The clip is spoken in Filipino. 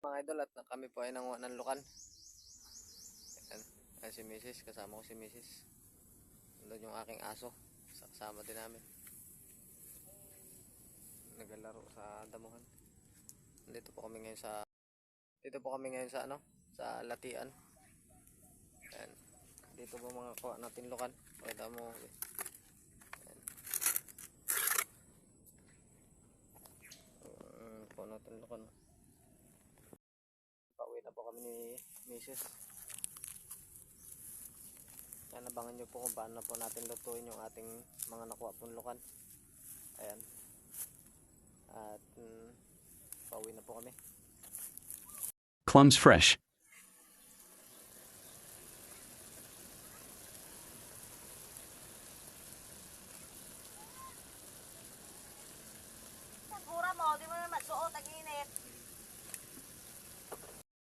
Mga idol at kami po ay nanguha ng lukan. Ayan. Ayan si Mrs. Kasama ko si Mrs. Doon yung aking aso. Sa- Kasama din namin. Naglalaro sa damuhan. Dito po kami ngayon sa dito po kami ngayon sa ano sa latian. Ayan. Dito po mga kuha natin lukan. Pakita mo. Ayan. Um, kuha natin lukan. Po kami ni Mrs. Yan, abangan nyo po kung paano po natin lutuin yung ating mga nakuha pong lukan. Ayan. At mm, pauwi na po kami. Clumps Fresh.